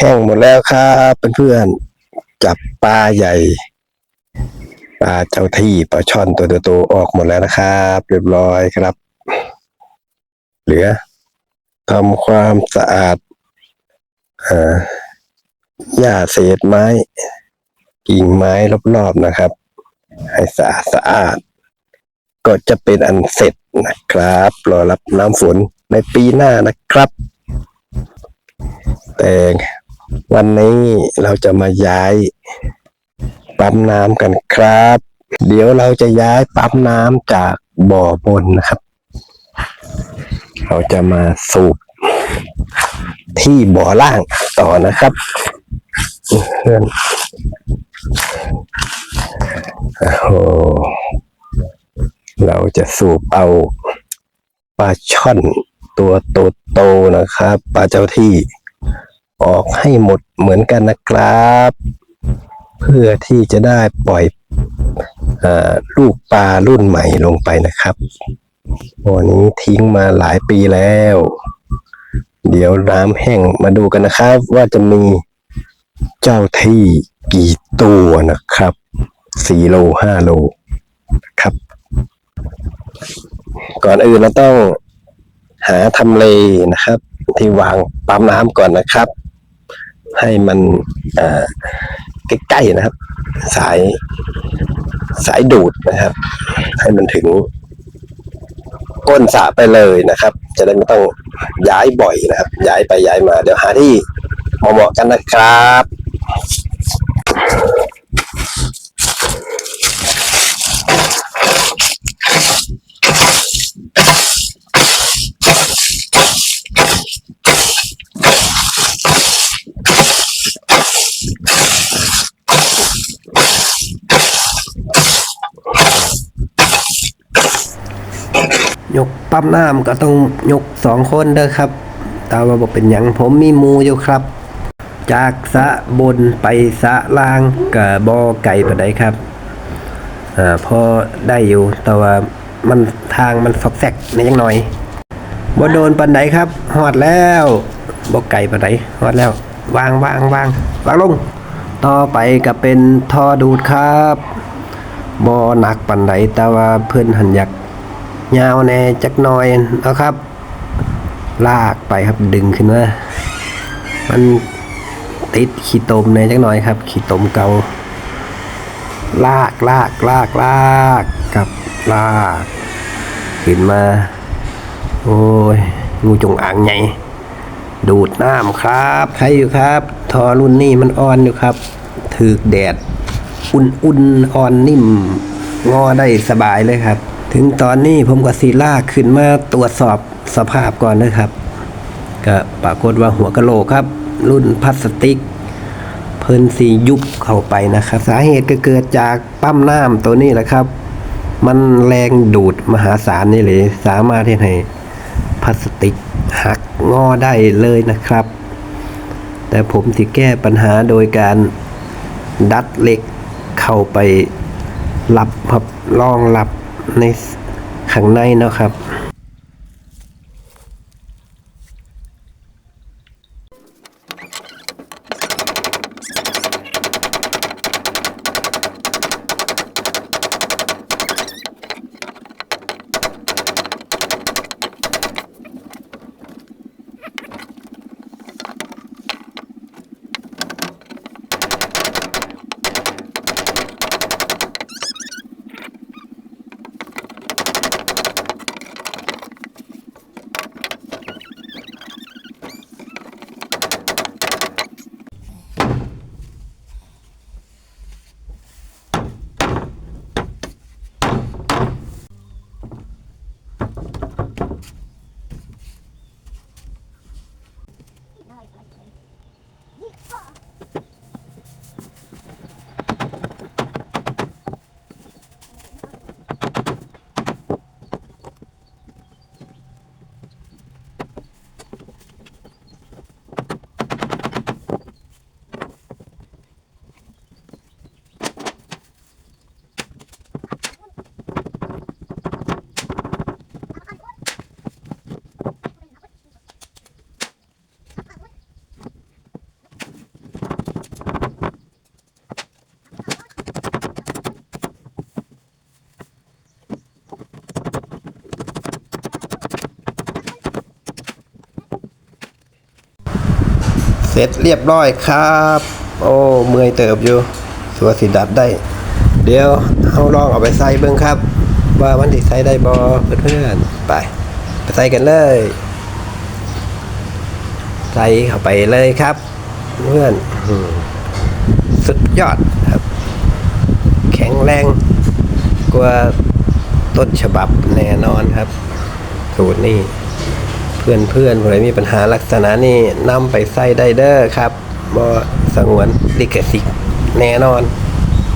แห้งหมดแล้วครับเพื่อนๆจับปลาใหญ่ปลาเจ้าที่ปลาช่อนตัวโตๆออกหมดแล้วนะครับ เรียบร้อยครับ เหลือทำความสะอาดอ่าหญ้าเศษไม้ กิ่งไม้รอบๆนะครับ ให้สะอาดสะอาด ก็จะเป็นอันเสร็จนะครับ รอรับน้ำฝนในปีหน้านะครับ แต่ วันนี้เราจะมาย้ายปั๊มน้ำกันครับ เดี๋ยวเราจะย้ายปั๊มน้ำจากบ่อบนนะครับ เราจะมาสูบที่บ่อล่างต่อนะครับเพื่อนโอ้เราจะสูบเอาปลาช่อนตัวโตๆนะครับปลาเจ้าที่ ออกให้หมดเหมือนกันนะครับ เพื่อที่จะได้ปล่อยอลูกปลารุ่นใหม่ลงไปนะครับวันนี้ทิ้งมาหลายปีแล้ว เดี๋ยวน้ำแห้งมาดูกันนะครับ ว่าจะมีเจ้าที่กี่ตัวนะครับสี่โลห้าโลนะครับ ก่อนอื่นเราต้องหาทำเลนะครับ ที่วางปั๊มน้ำก่อนนะครับ ให้มันใกล้ๆนะครับ สายสายดูดนะครับ ให้มันถึงก้นสระไปเลยนะครับ จะได้ไม่ต้องย้ายบ่อยนะครับ ย้ายไปย้ายมา เดี๋ยวหาที่เหมาะๆกันนะครับ ยกปั๊มน้ำก็ต้องยกสองคนเด้อครับแต่ว่าบอกเป็นหยังผมมีมูอยู่ครับ จากสะบนไปสะล่างกับบอไก่ปานใดครับอ่าพอได้อยู่แต่ว่ามันทางมันซอกแซกนิดยังหน่อยบ่โดนปันใดครับหอดแล้วบอไก่ปานใดหอดแล้ว วางวางวางวางลง ต่อไปก็เป็นท่อดูดครับบอหนักปันใดแต่ว่าเพื่อนหันอยาก ยาวแน่จักหน่อยนะครับ ลากไปครับดึงขึ้นมามันติดขี้ตมแน่จักหน่อยครับขี้ตมเกาลากลากลากลากกับลากขึ้นมา โอ้ยงูจงอางใหญ่ดูดน้ำครับใครอยู่ครับ ทอรุ่นนี้มันอ่อนอยู่ครับถือแดด อุ่นๆอ่อนนิ่ม งอได้สบายเลยครับ ถึงตอนนี้ผมก็สีลาขึ้นมาตรวจสอบสภาพก่อนนะครับก็ปรากฏว่าหัวกะโหลกครับ รุ่นพลาสติก เพิ่นสียุบเข้าไปนะครับ สาเหตุก็เกิดจากปั๊มน้ำตัวนี้แหละครับ มันแรงดูดมหาศาลนี่เลยสามารถที่ให้พลาสติกหักงอได้เลยนะครับ แต่ผมสิแก้ปัญหาโดยการดัดเหล็กเข้าไปรับครับรองรับ ในข้างในเนาะครับ ร็จเรียบร้อยครับ โอ้เมื่อยเติบอยู่สัวสิดัดได้ เดี๋ยวเอาลองเอาไปใส่เบิ่งครับ ว่ามันสิใส่ได้บ่เพื่อนๆไป ไปใส่กันเลย ใส่เข้าไปเลยครับ เพื่อนสุดยอดครับ แข็งแรงกว่าต้นฉบับแน่นอนครับ สูตรนี้ พื่อนเพื่อนๆผู้ใดมีปัญหาลักษณะนี้นำไปใส่ได้เด้อครับบ่สงวนลิขสิทธิ์แน่นอน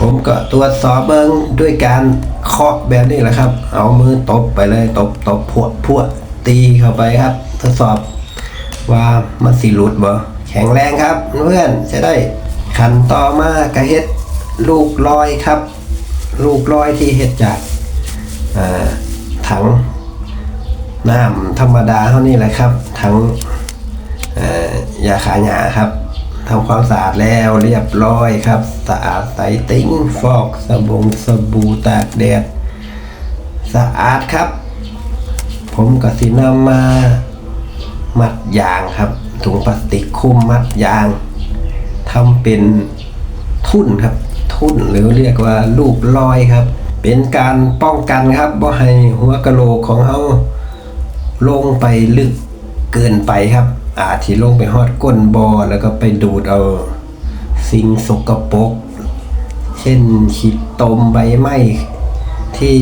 ผมก็ตรวจสอบเบิ้งด้วยการเคาะแบบนี้แหละครับ เอามือตบไปเลยตบตบพวกพวกตีเข้าไปครับ ทดสอบว่ามันสิหลุดบ่แข็งแรงครับเพื่อนจะได้ขันต่อมากระเฮ็ดลูกลอยครับ ลูกลอยที่เฮ็ดจากอ่าถัง น้ำธรรมดาเท่านี้แหละครับ ทั้งยาขาหยาครับทำความสะอาดแล้วเรียบร้อยครับ สะอาดใสติ้งฟอกสบงสบู่ตากแดดสะอาดครับ ผมก็สินำมามัดยางครับ ถุงพลาสติกคลุมมัดยางทำเป็นทุ่นครับ ทุ่นหรือเรียกว่าลูกลอยครับ เป็นการป้องกันครับว่าให้หัวกะโหลกของเรา ลงไปลึกเกินไปครับ อาจที่ลงไปฮอดก้นบอ่อแล้วก็ไปดูดเอาสิ่งสกปรกเช่นขีดตมใบไม้ที่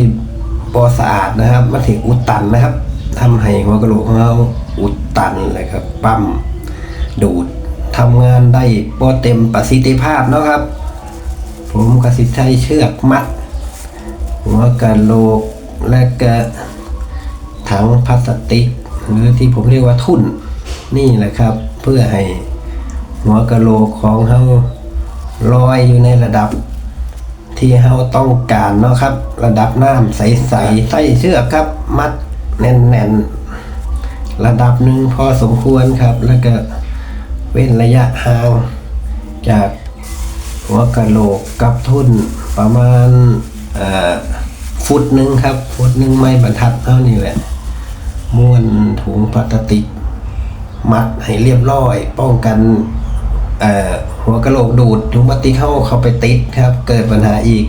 บอสะอาดนะครับมาถึงอุดตันนะครับทำให้หัวกระโหลกของเราอุดตันเลยครับปั๊มดูดทำงานได้บ่เต็มประสิทธิภาพเนาะครับ ผมก็สิใช้เชือกมัดหัวกระโหลกและก็ ถังพลาสติก หรือที่ผมเรียกว่าทุ่นนี่แหละครับ เพื่อให้หัวกะโหลกของเฮาลอยอยู่ในระดับ ที่เฮาต้องการเนาะครับ ระดับน้ำใสๆใส่เชือกครับ มัดแน่นๆ ระดับหนึ่งพอสมควรครับ แล้วก็เว้นระยะห่างจากหัวกะโหลกกับทุ่นประมาณฟุตหนึ่งครับ ฟุตหนึ่งไม่บรรทัดเท่านี้แหละ ม้วนถุงพลาสติก มัดให้เรียบร้อย ป้องกันหัวกะโหลกดูดถุงพลาสติกเข้าเข้าไปติดครับ เกิดปัญหาอีก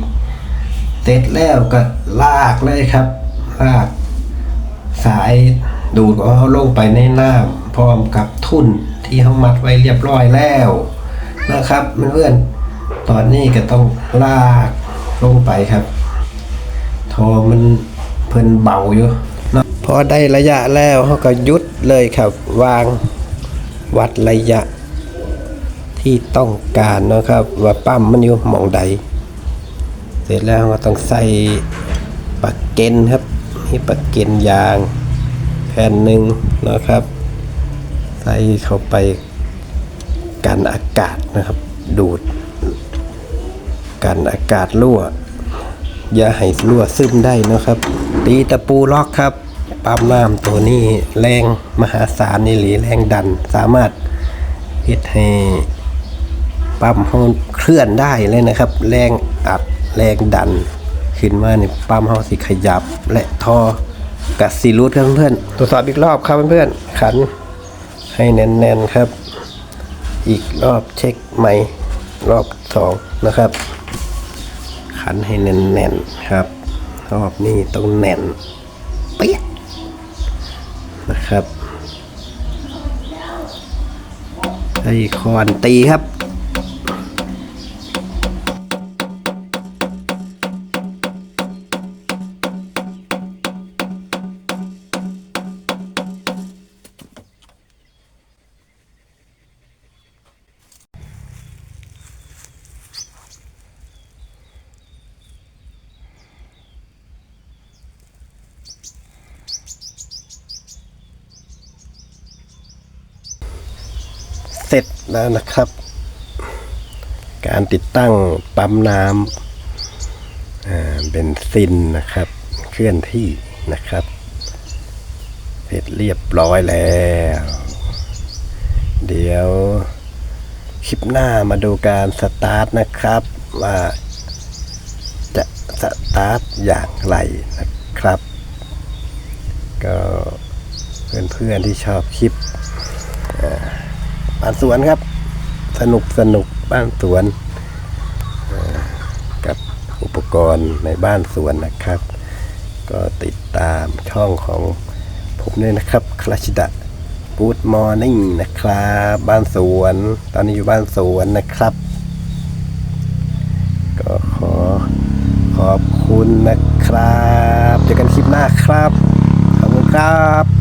เสร็จแล้วก็ลากเลยครับ ลาก สายดูดของเขาลงไปในน้ำพร้อมกับทุ่นที่เขามัดไว้เรียบร้อยแล้วนะครับเพื่อนตอนนี้ก็ต้องลากลงไปครับ ทอมันเพิ่นเบาอยู่ พอได้ระยะแล้วเขาก็หยุดเลยครับ วางวัดระยะที่ต้องการนะครับ ว่าปั๊มมันอยู่หมองใด เสร็จแล้วก็ต้องใส่ปากเกนครับมีปากเกนยางแผ่นหนึ่งนะครับ ใส่เข้าไปกันอากาศนะครับ ดูด กันอากาศรั่ว อย่าให้รั่วซึมได้นะครับ ตีตะปูล็อกครับ ปั๊มน้ำตัวนี้แรงมหาศาลนี่หรือแรงดันสามารถเฮ็ดให้ปั๊มเฮาเคลื่อนได้เลยนะครับ แรงอัดแรงดัน ขึ้นมาในปั๊มเฮาสิขยับ และทอกัดสีรูดครับเพื่อนๆตรวจสอบอีกรอบครับเพื่อนๆขันให้แน่นๆครับ อีกรอบเช็คใหม่รอบสองนะครับ ขันให้แน่นๆครับ รอบนี้ต้องแน่น นะครับไอคอนตีครับ เสร็จแล้วนะครับ การติดตั้งปั๊มน้ำอ่าเบนซินนะครับ เคลื่อนที่นะครับ เสร็จเรียบร้อยแล้ว เดี๋ยวคลิปหน้ามาดูการสตาร์ทนะครับ ว่าจะสตาร์ทอย่างไรนะครับ ก็เพื่อนๆที่ชอบคลิป บ้านสวนครับ สนุกสนุกบ้านสวนกับอุปกรณ์ในบ้านสวนนะครับ ก็ติดตามช่องของผมด้วยนะครับคลาชิดะ Good Morning นะครับ บ้านสวน ตอนนี้อยู่บ้านสวนนะครับ ก็ขอขอบคุณนะครับ เจอกันคลิปหน้าครับ ขอบคุณครับ